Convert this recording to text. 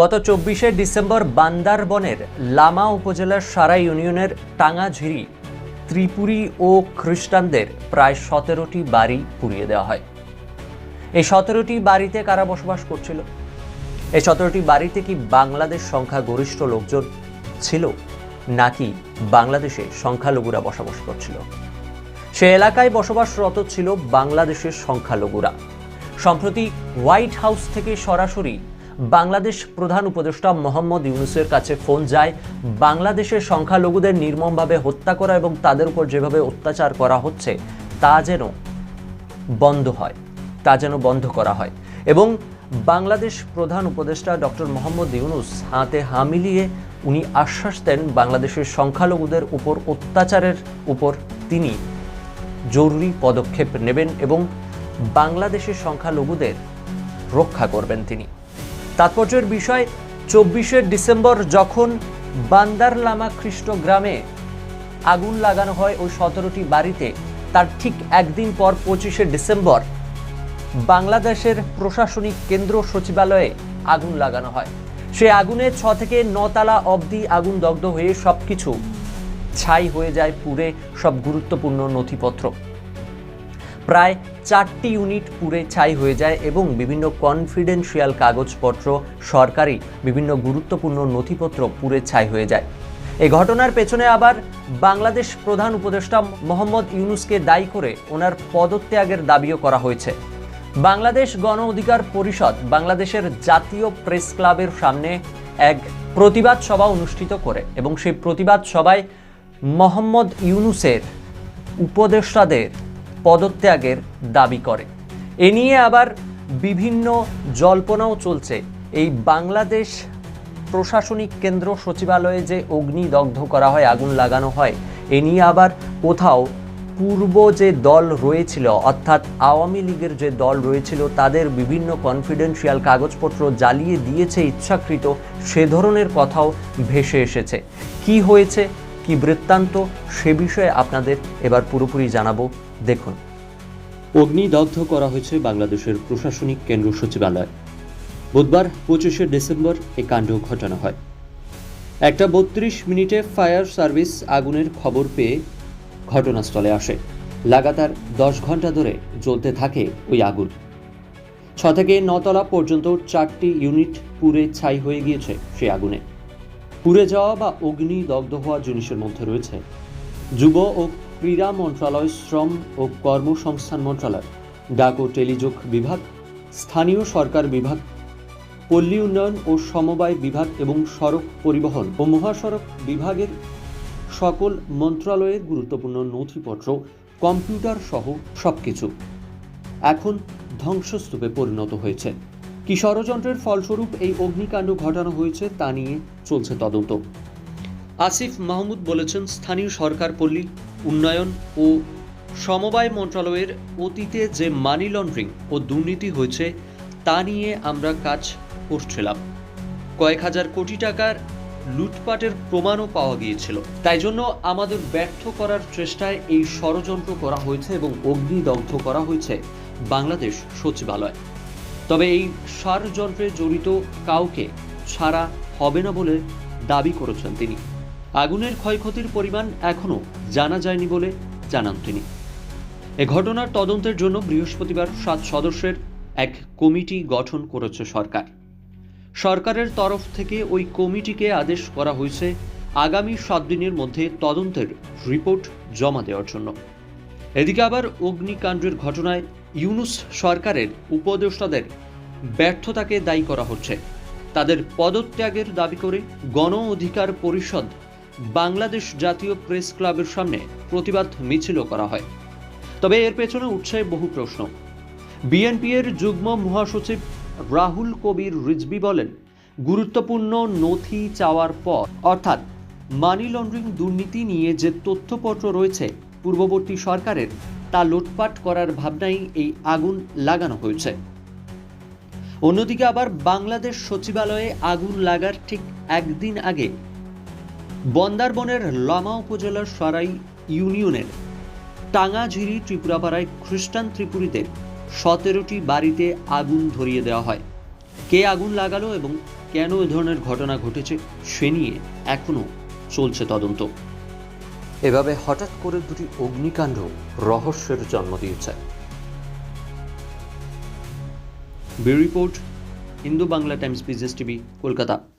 গত চব্বিশে ডিসেম্বর বান্দারবনের লামা উপজেলার সারা ইউনিয়নের টাঙ্গাঝিরি, ত্রিপুরী ও খ্রিস্টানদের প্রায় সতেরোটি বাড়ি পুড়িয়ে দেওয়া হয়। এই সতেরোটি বাড়িতে কারা বসবাস করছিল? এই সতেরোটি বাড়িতে কি বাংলাদেশ সংখ্যাগরিষ্ঠ লোকজন ছিল, নাকি বাংলাদেশে সংখ্যালঘুরা বসবাস করছিল? সে এলাকায় বসবাসরত ছিল বাংলাদেশের সংখ্যালঘুরা। সম্প্রতি হোয়াইট হাউস থেকে সরাসরি বাংলাদেশ প্রধান উপদেষ্টা মোহাম্মদ ইউনুসের কাছে ফোন যায়, বাংলাদেশের সংখ্যালঘুদের নির্মমভাবে হত্যা করা এবং তাদের উপর যেভাবে অত্যাচার করা হচ্ছে, তা যেন বন্ধ হয়, তা যেন বন্ধ করা হয়। এবং বাংলাদেশ প্রধান উপদেষ্টা ডক্টর মোহাম্মদ ইউনুস হাতে হা মিলিয়ে উনি আশ্বাস দেন, বাংলাদেশের সংখ্যালঘুদের উপর অত্যাচারের উপর তিনি জরুরি পদক্ষেপ নেবেন এবং বাংলাদেশের সংখ্যালঘুদের রক্ষা করবেন তিনি। তাৎপর্যের বিষয়, চব্বিশে ডিসেম্বর যখন বান্দারলামা খ্রিস্ট গ্রামে আগুন লাগানো হয় ওই সতেরোটি বাড়িতে, তার ঠিক একদিন পর পঁচিশে ডিসেম্বর বাংলাদেশের প্রশাসনিক কেন্দ্র সচিবালয়ে আগুন লাগানো হয়। সে আগুনে ছ থেকে নতালা অবধি আগুন দগ্ধ হয়ে সব কিছু ছাই হয়ে যায় পুড়ে সব গুরুত্বপূর্ণ নথিপত্র। প্রায় চারটি ইউনিট পুড়ে ছাই হয়ে যায় এবং বিভিন্ন কনফিডেন্সিয়াল কাগজপত্র, সরকারি বিভিন্ন গুরুত্বপূর্ণ নথিপত্র পুড়ে ছাই হয়ে যায়। এই ঘটনার পেছনে আবার বাংলাদেশ প্রধান উপদেষ্টা মোহাম্মদ ইউনুসকে দায়ী করে ওনার পদত্যাগের দাবিও করা হয়েছে। বাংলাদেশ গণ অধিকার পরিষদ বাংলাদেশের জাতীয় প্রেস ক্লাবের সামনে এক প্রতিবাদ সভা অনুষ্ঠিত করে এবং সেই প্রতিবাদ সভায় মোহাম্মদ ইউনুসের উপদেষ্টাদের পদত্যাগের দাবি করে। এ নিয়ে আবার বিভিন্ন জল্পনাও চলছে। এই বাংলাদেশ প্রশাসনিক কেন্দ্র সচিবালয়ে যে অগ্নিদগ্ধ করা হয়, আগুন লাগানো হয়, এ নিয়ে আবার কোথাও পূর্ব যে দল রয়েছিল, অর্থাৎ আওয়ামী লীগের যে দল রয়েছিল, তাদের বিভিন্ন কনফিডেন্সিয়াল কাগজপত্র জ্বালিয়ে দিয়েছে ইচ্ছাকৃত, সে ধরনের কথাও ভেসে এসেছে। কি হয়েছে? কি বৃত্তান্ত সে বিষয়ে আপনাদের এবার পুরোপুরি জানাব। দেখুন। অগ্নিদগ্ধ করা হয়েছে বাংলাদেশের প্রশাসনিক কেন্দ্র সচিবালয়। বুধবার পঁচিশে ডিসেম্বর এ কাণ্ড ঘটানো হয়। একটা বত্রিশ মিনিটে ফায়ার সার্ভিস আগুনের খবর পেয়ে ঘটনাস্থলে আসে। লাগাতার দশ ঘণ্টা ধরে জ্বলতে থাকে ওই আগুন। ছ থেকে নতলা পর্যন্ত চারটি ইউনিট পুড়ে ছাই হয়ে গিয়েছে সেই আগুনে। পুড়ে যাওয়া বা অগ্নিদগ্ধ হওয়া জিনিসের মধ্যে রয়েছে। যুব ও ক্রীড়া মন্ত্রণালয় শ্রম ও কর্মসংস্থান মন্ত্রণালয় ডাক ও টেলিযোগ বিভাগ, স্থানীয় সরকার বিভাগ, পল্লী উন্নয়ন ও সমবায় বিভাগ এবং সড়ক পরিবহন ও মহাসড়ক বিভাগের সকল মন্ত্রণালয়ের গুরুত্বপূর্ণ নথিপত্র, কম্পিউটার সহ সবকিছু এখন ধ্বংসস্তূপে পরিণত হয়েছে। কি ষড়যন্ত্রের ফলস্বরূপ এই অগ্নিকাণ্ড ঘটানো হয়েছে তা নিয়ে চলছে তদন্ত। আসিফ মাহমুদ বলেছেন, স্থানীয় সরকার পল্লী উন্নয়ন ও সমবায় মন্ত্রণালয়ের অতীতে যে মানি লন্ড্রিং ও দুর্নীতি হয়েছে তা নিয়ে আমরা কাজ করছিলাম। কয়েক হাজার কোটি টাকার লুটপাটের প্রমাণও পাওয়া গিয়েছিল। তাই জন্য আমাদের ব্যর্থ করার চেষ্টায় এই ষড়যন্ত্র করা হয়েছে এবং অগ্নিদগ্ধ করা হয়েছে বাংলাদেশ সচিবালয়। তবে এই ষড়যন্ত্রে জড়িত কাউকে ছাড়া হবে না বলে দাবি করেছেন তিনি। আগুনের ক্ষয়ক্ষতির পরিমাণ এখনও জানা যায়নি বলে জানান তিনি। এ ঘটনার তদন্তের জন্য বৃহস্পতিবার সাত সদস্যের এক কমিটি গঠন করেছে সরকার। সরকারের তরফ থেকে ওই কমিটিকে আদেশ করা হয়েছে আগামী সাত দিনের মধ্যে তদন্তের রিপোর্ট জমা দেওয়ার জন্য। এদিকে আবার অগ্নিকাণ্ডের ঘটনায় ইউনুস সরকারের উপদেষ্টাদের ব্যর্থতাকে দায়ী করা হচ্ছে। তাদের পদত্যাগের দাবি করে গণ অধিকার পরিষদ বাংলাদেশ জাতীয় প্রেস ক্লাবের সামনে প্রতিবাদ মিছিলও করা হয়। তবে এর পেছনে উঠছে বহু প্রশ্ন। বিএনপি এর যুগ্ম মহাসচিব রাহুল কবির রিজবি বলেন, গুরুত্বপূর্ণ নথি চাওয়ার পর, অর্থাৎ মানি লন্ড্রিং দুর্নীতি নিয়ে যে তথ্যপত্র রয়েছে, পূর্ববর্তী সরকারের তা লুটপাট করার ভাবনাই এই আগুন লাগানো হয়েছে। অন্যদিকে আবার বাংলাদেশ সচিবালয়ে আগুন লাগার ঠিক একদিন আগে বন্দারবনের লামা উপজেলার সরাই ইউনিয়নের টাঙ্গাঝিরি ত্রিপুরাপাড়ায় খ্রিস্টান ত্রিপুরীদের সতেরোটি বাড়িতে আগুন ধরিয়ে দেওয়া হয়। কে আগুন লাগালো এবং কেন এ ধরনের ঘটনা ঘটেছে সে নিয়ে এখনও চলছে তদন্ত। এভাবে হঠাৎ করে দুটি অগ্নিকাণ্ড রহস্যের জন্ম দিয়েছে। Bureau report Hindu Bangla Times business TV, Kolkata.